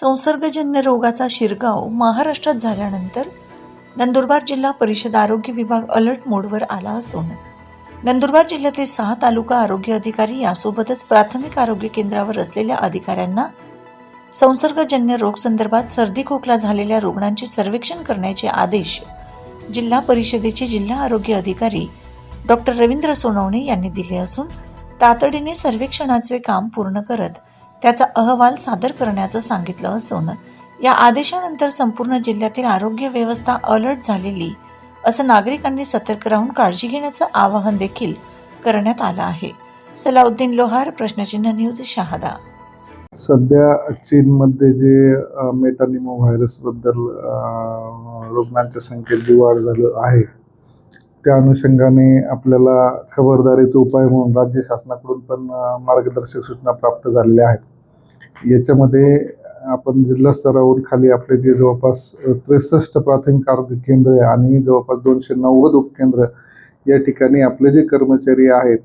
संसर्गजन्य रोगाचा शिरगाव महाराष्ट्रात झाल्यानंतर नंदुरबार जिल्हा परिषद आरोग्य विभाग अलर्ट मोडवर आला असून नंदुरबार जिल्ह्यातील सहा तालुका आरोग्य अधिकारी यासोबतच प्राथमिक आरोग्य केंद्रावर असलेल्या अधिकाऱ्यांना संसर्गजन्य रोग संदर्भात सर्दी खोकला झालेल्या रुग्णांचे सर्वेक्षण करण्याचे आदेश जिल्हा परिषदेचे जिल्हा आरोग्य अधिकारी डॉक्टर रवींद्र सोनवणे यांनी दिले असून तातडीने सर्वेक्षणाचे काम पूर्ण करत त्याचा अहवाल सादर करण्याचं सांगितलं असून या आदेशानंतर संपूर्ण जिल्ह्यातील आरोग्य व्यवस्था अलर्ट झालेली असं नागरिकांनी सतर्क राहून काळजी घेण्याचं आवाहन देखील करण्यात आलं आहे. सलाउद्दीन लोहार प्रश्नचिन्ह न्यूज शहादा. सध्या चीनमध्ये जे मेटानिमो व्हायरसबद्दल रुग्णांच्या संख्येत जी वाढ झालं आहे त्या अनुषंगाने आपल्याला खबरदारीचे उपाय म्हणून राज्य शासनाकडून पण मार्गदर्शक सूचना प्राप्त झालेल्या आहेत. याच्यामध्ये आपण जिल्हा स्तरावरून खाली आपले जे जवळपास त्रेसष्ट प्राथमिक आरोग्य केंद्र आणि जवळपास दोनशे नव्वद उपकेंद्र या ठिकाणी आपले जे कर्मचारी आहेत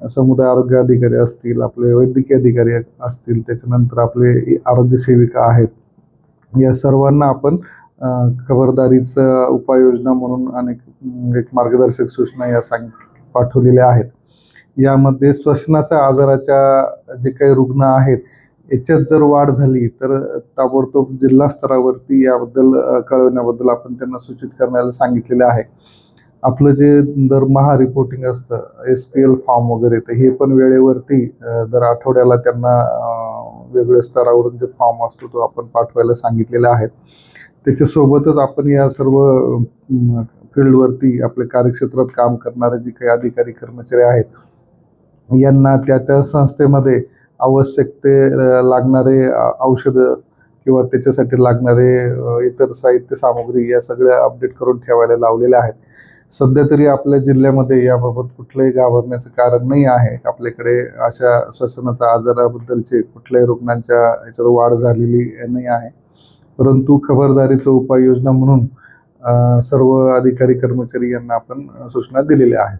समुदाय आरोग्य अधिकारी असतील आपले वैद्यकीय अधिकारी असतील त्याच्यानंतर आपले आरोग्य सेविका आहेत या सर्वांना आपण खबरदारीचं उपाययोजना म्हणून अनेक म्हणजे एक मार्गदर्शक सूचना या सांग पाठवलेल्या आहेत. यामध्ये श्वसनाच्या आजाराच्या जे काही रुग्ण आहेत याच्यात जर वाढ झाली तर ताबडतोब जिल्हा स्तरावरती याबद्दल कळवण्याबद्दल आपण त्यांना सूचित करण्याला सांगितलेलं आहे. आपलं जे दरमहा रिपोर्टिंग असतं एस पी एल फॉर्म वगैरे तर हे पण वेळेवरती दर आठवड्याला त्यांना वेगवेगळ्या वेगळ्या स्तरावरून जे फॉर्म असतो तो आपण पाठवायला सांगितलेला आहे. त्याच्यासोबतच आपण या सर्व फील्डवरती आपल्या कार्यक्षेत्रात काम करणारे जे काही अधिकारी कर्मचारी आहेत यांना त्या त्या संस्थेमध्ये आवश्यक ते लागणारे औषधं किंवा त्याच्यासाठी लागणारे इतर साहित्य सामग्री या सगळ्या अपडेट करून ठेवायला लावलेल्या आहेत. सध्या तरी आपल्या जिल्ह्यामध्ये याबाबत कुठलंही घाबरण्याचं कारण नाही आहे. आपल्याकडे अशा श्वसनाचा आजाराबद्दलचे कुठल्याही रुग्णांच्या याच्यात वाढ झालेली नाही आहे. परंतु खबरदारीचं उपाययोजना म्हणून सर्व अधिकारी कर्मचारी यांना आपण सूचना दिलेल्या आहेत.